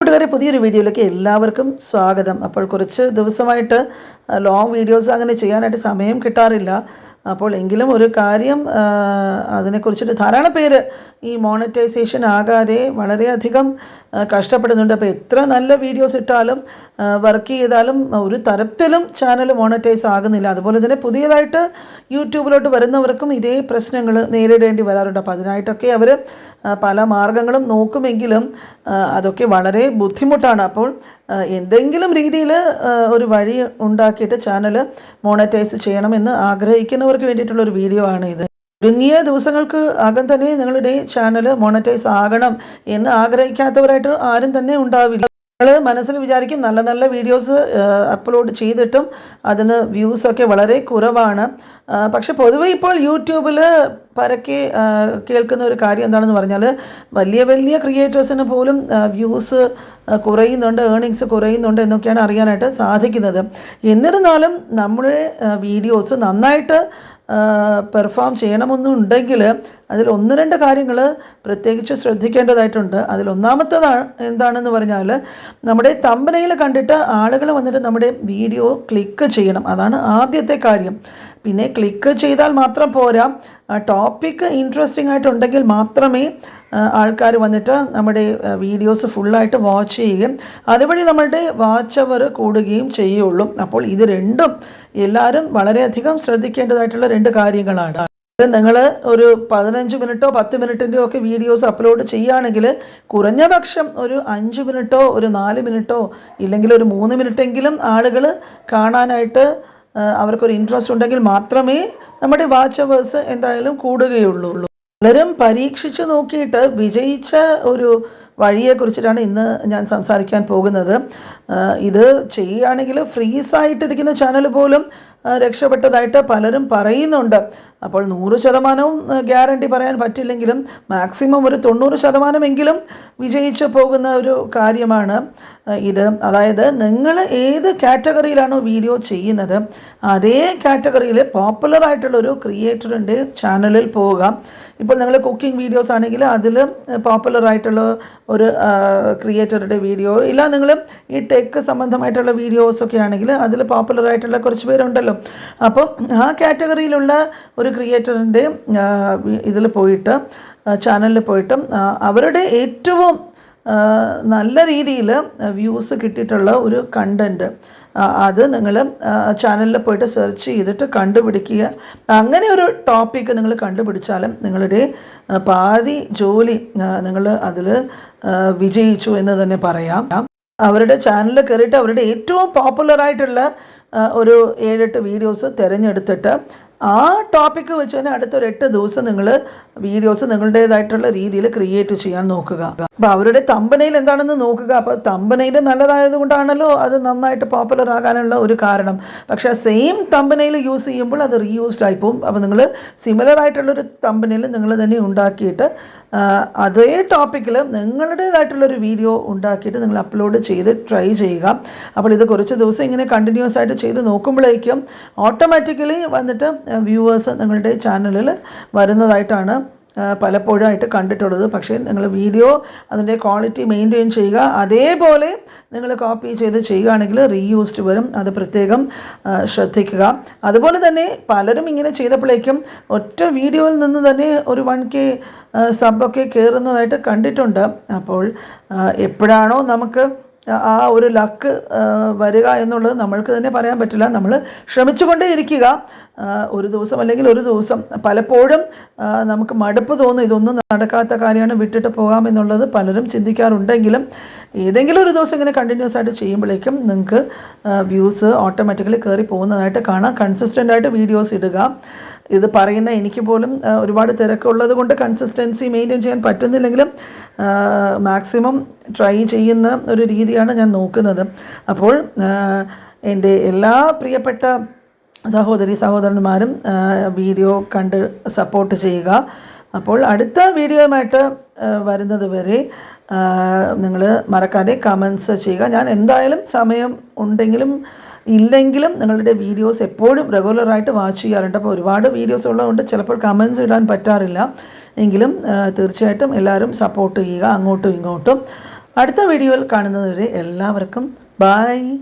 കൂട്ടുകാരെ പുതിയൊരു വീഡിയോയിലേക്ക് എല്ലാവർക്കും സ്വാഗതം. അപ്പോൾ കുറച്ച് ദിവസമായിട്ട് ലോങ് വീഡിയോസ് അങ്ങനെ ചെയ്യാനായിട്ട് സമയം കിട്ടാറില്ല. അപ്പോൾ എങ്കിലും ഒരു കാര്യം അതിനെക്കുറിച്ചിട്ട് ധാരാളം പേര് ഈ മോണറ്റൈസേഷൻ ആകാതെ വളരെയധികം കഷ്ടപ്പെടുന്നുണ്ട്. അപ്പോൾ എത്ര നല്ല വീഡിയോസ് ഇട്ടാലും വർക്ക് ചെയ്താലും ഒരു തരത്തിലും ചാനൽ മോണറ്റൈസ് ആകുന്നില്ല. അതുപോലെ തന്നെ പുതിയതായിട്ട് യൂട്യൂബിലോട്ട് വരുന്നവർക്കും ഇതേ പ്രശ്നങ്ങൾ നേരിടേണ്ടി വരാറുണ്ട്. അപ്പോൾ അതിനായിട്ടൊക്കെ അവർ പല മാർഗങ്ങളും നോക്കുമെങ്കിലും അതൊക്കെ വളരെ ബുദ്ധിമുട്ടാണ്. അപ്പോൾ എന്തെങ്കിലും രീതിയിൽ ഒരു വഴി ഉണ്ടാക്കിയിട്ട് ചാനൽ മോണറ്റൈസ് ചെയ്യണമെന്ന് ആഗ്രഹിക്കുന്നവർക്ക് വേണ്ടിയിട്ടുള്ള ഒരു വീഡിയോ ആണ് ഇത്. ചുരുങ്ങിയ ദിവസങ്ങൾക്ക് അകം തന്നെ നിങ്ങളുടെ ചാനൽ മോണറ്റൈസ് ആകണം എന്ന് ആഗ്രഹിക്കാത്തവരായിട്ട് ആരും തന്നെ ഉണ്ടാവില്ല. നിങ്ങൾ മനസ്സിൽ വിചാരിക്കും നല്ല നല്ല വീഡിയോസ് അപ്ലോഡ് ചെയ്തിട്ടും അതിന് വ്യൂസ് ഒക്കെ വളരെ കുറവാണ്. പക്ഷെ പൊതുവെ ഇപ്പോൾ യൂട്യൂബിൽ പരക്കെ കേൾക്കുന്ന ഒരു കാര്യം എന്താണെന്ന് പറഞ്ഞാൽ വലിയ വലിയ ക്രിയേറ്റേഴ്സിന് പോലും വ്യൂസ് കുറയുന്നുണ്ട് ഏണിങ്സ് കുറയുന്നുണ്ട് എന്നൊക്കെയാണ് അറിയാനായിട്ട് സാധിക്കുന്നത്. എന്നിരുന്നാലും നമ്മുടെ വീഡിയോസ് നന്നായിട്ട് പെർഫോം ചെയ്യണമെന്നുണ്ടെങ്കിൽ അതിൽ ഒന്ന് രണ്ട് കാര്യങ്ങൾ പ്രത്യേകിച്ച് ശ്രദ്ധിക്കേണ്ടതായിട്ടുണ്ട്. അതിൽ ഒന്നാമത്തേതാണ് എന്താണെന്ന് പറഞ്ഞാൽ നമ്മുടെ തമ്പനയിൽ കണ്ടിട്ട് ആളുകൾ വന്നിട്ട് നമ്മുടെ വീഡിയോ ക്ലിക്ക് ചെയ്യണം. അതാണ് ആദ്യത്തെ കാര്യം. പിന്നെ ക്ലിക്ക് ചെയ്താൽ മാത്രം പോരാ. ടോപ്പിക്ക് ഇൻട്രസ്റ്റിംഗ് ആയിട്ടുണ്ടെങ്കിൽ മാത്രമേ ആൾക്കാർ വന്നിട്ട് നമ്മുടെ വീഡിയോസ് ഫുള്ളായിട്ട് വാച്ച് ചെയ്യുകയും അതുവഴി നമ്മളുടെ വാച്ച് അവർ കൂടുകയും ചെയ്യുള്ളൂ. അപ്പോൾ ഇത് രണ്ടും എല്ലാവരും വളരെയധികം ശ്രദ്ധിക്കേണ്ടതായിട്ടുള്ള രണ്ട് കാര്യങ്ങളാണ്. നിങ്ങൾ ഒരു പതിനഞ്ച് മിനിറ്റോ പത്ത് മിനിറ്റിന്റെയോ ഒക്കെ വീഡിയോസ് അപ്ലോഡ് ചെയ്യുകയാണെങ്കിൽ കുറഞ്ഞ പക്ഷം ഒരു അഞ്ച് മിനിറ്റോ ഒരു നാല് മിനിറ്റോ ഇല്ലെങ്കിൽ ഒരു മൂന്ന് മിനിറ്റെങ്കിലും ആളുകൾ കാണാനായിട്ട് അവർക്കൊരു ഇൻട്രസ്റ്റ് ഉണ്ടെങ്കിൽ മാത്രമേ നമ്മുടെ വാച്ച് അവേഴ്സ് എന്തായാലും കൂടുകയുള്ളൂ. പലരും പരീക്ഷിച്ച് നോക്കിയിട്ട് വിജയിച്ച ഒരു വഴിയെക്കുറിച്ചിട്ടാണ് ഇന്ന് ഞാൻ സംസാരിക്കാൻ പോകുന്നത്. ഇത് ചെയ്യുകയാണെങ്കിൽ ഫ്രീസായിട്ടിരിക്കുന്ന ചാനൽ പോലും രക്ഷപ്പെട്ടതായിട്ട് പലരും പറയുന്നുണ്ട്. അപ്പോൾ നൂറ് ശതമാനവും ഗ്യാരണ്ടി പറയാൻ പറ്റില്ലെങ്കിലും മാക്സിമം ഒരു തൊണ്ണൂറ് ശതമാനമെങ്കിലും വിജയിച്ചു പോകുന്ന ഒരു കാര്യമാണ് ഇത്. അതായത് നിങ്ങൾ ഏത് കാറ്റഗറിയിലാണോ വീഡിയോ ചെയ്യുന്നത് അതേ കാറ്റഗറിയിൽ പോപ്പുലർ ആയിട്ടുള്ള ഒരു ക്രിയേറ്ററിന്റെ ചാനലിൽ പോവുക ഇപ്പോൾ നിങ്ങൾ കുക്കിംഗ് വീഡിയോസ് ആണെങ്കിൽ അതിൽ പോപ്പുലർ ആയിട്ടുള്ള ഒരു ക്രിയേറ്ററുടെ വീഡിയോ ഇല്ല നിങ്ങൾ ഈ ടെക് സംബന്ധമായിട്ടുള്ള വീഡിയോസൊക്കെ ആണെങ്കിൽ അതിൽ പോപ്പുലർ ആയിട്ടുള്ള കുറച്ച് പേരുണ്ടല്ലോ. അപ്പോൾ ആ കാറ്റഗറിയിലുള്ള ഒരു ക്രിയേറ്ററിന്റെ ഇതിൽ പോയിട്ട് ചാനലിൽ പോയിട്ടും അവരുടെ ഏറ്റവും നല്ല രീതിയിൽ വ്യൂസ് കിട്ടിയിട്ടുള്ള ഒരു കണ്ടന്റ് അത് നിങ്ങൾ ചാനലിൽ പോയിട്ട് സെർച്ച് ചെയ്തിട്ട് കണ്ടുപിടിക്കുക. അങ്ങനെ ഒരു ടോപ്പിക്ക് നിങ്ങൾ കണ്ടുപിടിച്ചാലും നിങ്ങളുടെ പാതി ജോലി നിങ്ങൾ അതിൽ വിജയിച്ചു എന്ന് തന്നെ പറയാം. അവരുടെ ചാനലിൽ കയറിയിട്ട് അവരുടെ ഏറ്റവും പോപ്പുലറായിട്ടുള്ള ഒരു ഏഴെട്ട് വീഡിയോസ് തിരഞ്ഞെടുത്തിട്ട് ആ ടോപ്പിക്ക് വെച്ച് തന്നെ അടുത്തൊരു എട്ട് ദിവസം നിങ്ങൾ വീഡിയോസ് നിങ്ങളുടേതായിട്ടുള്ള രീതിയിൽ ക്രിയേറ്റ് ചെയ്യാൻ നോക്കുക. അപ്പോൾ അവരുടെ തമ്പനയിൽ എന്താണെന്ന് നോക്കുക. അപ്പോൾ തമ്പനയിൽ നല്ലതായത് കൊണ്ടാണല്ലോ അത് നന്നായിട്ട് പോപ്പുലർ ആകാനുള്ള ഒരു കാരണം. പക്ഷേ സെയിം തമ്പനയിൽ യൂസ് ചെയ്യുമ്പോൾ അത് റീയൂസ്ഡ് ആയിപ്പോവും അപ്പോൾ നിങ്ങൾ സിമിലർ ആയിട്ടുള്ളൊരു തമ്പനയിൽ നിങ്ങൾ തന്നെ ഉണ്ടാക്കിയിട്ട് അതേ ടോപ്പിക്കിൽ നിങ്ങളുടേതായിട്ടുള്ളൊരു വീഡിയോ ഉണ്ടാക്കിയിട്ട് നിങ്ങൾ അപ്ലോഡ് ചെയ്ത് ട്രൈ ചെയ്യുക. അപ്പോൾ ഇത് കുറച്ച് ദിവസം ഇങ്ങനെ കണ്ടിന്യൂസ് ആയിട്ട് ചെയ്ത് നോക്കുമ്പോഴേക്കും ഓട്ടോമാറ്റിക്കലി വന്നിട്ട് വ്യൂവേഴ്സ് നിങ്ങളുടെ ചാനലിൽ വരുന്നതായിട്ടാണ് പലപ്പോഴായിട്ട് കണ്ടിട്ടുള്ളത്. പക്ഷേ നിങ്ങൾ വീഡിയോ അതിന്റെ ക്വാളിറ്റി മെയിന്റെയിൻ ചെയ്യുക. അതേപോലെ നിങ്ങൾ കോപ്പി ചെയ്ത് ചെയ്യുകയാണെങ്കിൽ റീയൂസ്ഡ് വരും. അത് പ്രത്യേകം ശ്രദ്ധിക്കുക. അതുപോലെ തന്നെ പലരും ഇങ്ങനെ ചെയ്തപ്പോഴേക്കും ഒറ്റ വീഡിയോയിൽ നിന്ന് തന്നെ ഒരു വൺ കെ സബൊക്കെ കയറുന്നതായിട്ട് കണ്ടിട്ടുണ്ട്. അപ്പോൾ എപ്പോഴാണോ നമുക്ക് ആ ഒരു ലക്ക് വരിക എന്നുള്ളത് നമ്മൾക്ക് തന്നെ പറയാൻ പറ്റില്ല. നമ്മൾ ശ്രമിച്ചുകൊണ്ടേ ഇരിക്കുക ഒരു ദിവസം അല്ലെങ്കിൽ ഒരു ദിവസം. പലപ്പോഴും നമുക്ക് മടുപ്പ് തോന്നും ഇതൊന്നും നടക്കാത്ത കാര്യമാണ് വിട്ടിട്ട് പോകാമെന്നുള്ളത് പലരും ചിന്തിക്കാറുണ്ടെങ്കിലും ഏതെങ്കിലും ഒരു ദിവസം ഇങ്ങനെ കണ്ടിന്യൂസ് ആയിട്ട് ചെയ്യുമ്പോഴേക്കും നിങ്ങൾക്ക് വ്യൂസ് ഓട്ടോമാറ്റിക്കലി കയറി പോകുന്നതായിട്ട് കാണാം. കൺസിസ്റ്റന്റ് ആയിട്ട് വീഡിയോസ് ഇടുക. ഇത് പറയുന്ന എനിക്ക് പോലും ഒരുപാട് തിരക്കുള്ളത് കൊണ്ട് കൺസിസ്റ്റൻസി മെയിന്റെയിൻ ചെയ്യാൻ പറ്റുന്നില്ലെങ്കിലും മാക്സിമം ട്രൈ ചെയ്യുന്ന ഒരു രീതിയാണ് ഞാൻ നോക്കുന്നത്. അപ്പോൾ എന്റെ എല്ലാ പ്രിയപ്പെട്ട സഹോദരി സഹോദരന്മാരും വീഡിയോ കണ്ട് സപ്പോർട്ട് ചെയ്യുക. അപ്പോൾ അടുത്ത വീഡിയോയുമായിട്ട് വരുന്നത് വരെ നിങ്ങൾ മറക്കാതെ കമൻസ് ചെയ്യുക. ഞാൻ എന്തായാലും സമയം ഉണ്ടെങ്കിലും ഇല്ലെങ്കിലും നിങ്ങളുടെ വീഡിയോസ് എപ്പോഴും റെഗുലറായിട്ട് വാച്ച് ചെയ്യാറുണ്ട്. അപ്പോൾ ഒരുപാട് വീഡിയോസ് ഉള്ളതുകൊണ്ട് ചിലപ്പോൾ കമൻസ് ഇടാൻ പറ്റാറില്ല. എങ്കിലും തീർച്ചയായിട്ടും എല്ലാവരും സപ്പോർട്ട് ചെയ്യുക. അങ്ങോട്ടും ഇങ്ങോട്ടും. അടുത്ത വീഡിയോയിൽ കാണുന്നതുവരെ എല്ലാവർക്കും ബായ്